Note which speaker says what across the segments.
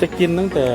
Speaker 1: จะกินตั้งแต่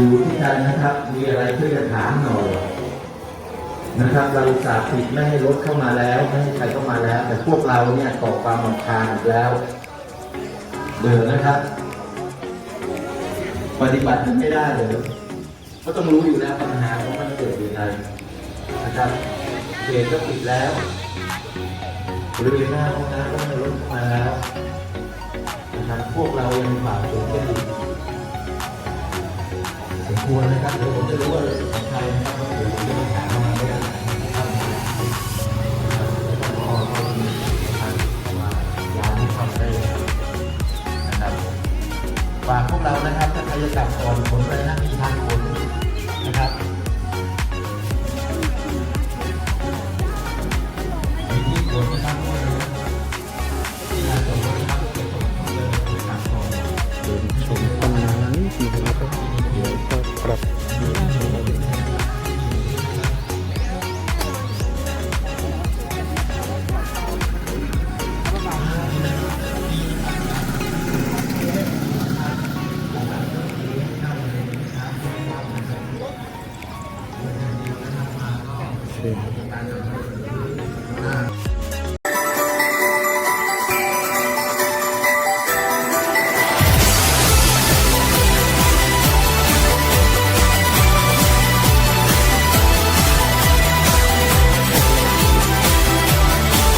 Speaker 2: อยู่ที่กันนะครับ มีอะไรเพื่อจะถามหน่อยนะครับ เราสาปิดไม่ให้รถเข้ามาแล้ว ไม่ให้ใครเข้ามาแล้ว แต่พวกเราเนี่ยก่อความรำคาญแล้วเดินนะครับ ปฏิบัติไม่ได้เลยก็ต้องรู้อยู่แล้วปัญหาของมันเกิดอยู่ในนะครับเขตก็ปิดแล้วบริเวณหน้าห้องน้ำก็ไม่รถเข้ามาแล้วนะครับพวกเรายังฝ่าฝืนกันอยู่ ควรนะครับเดี๋ยวผมจะรู้ว่าของใครนะครับเดี๋ยวผมจะไปหามาไม่ได้นะครับพอเขามีทางว่ายามที่เข้ามาได้นะครับฝากพวกเรานะครับถ้าใครจะกลับก่อนผลเลยนะมีทางขน
Speaker 1: 对。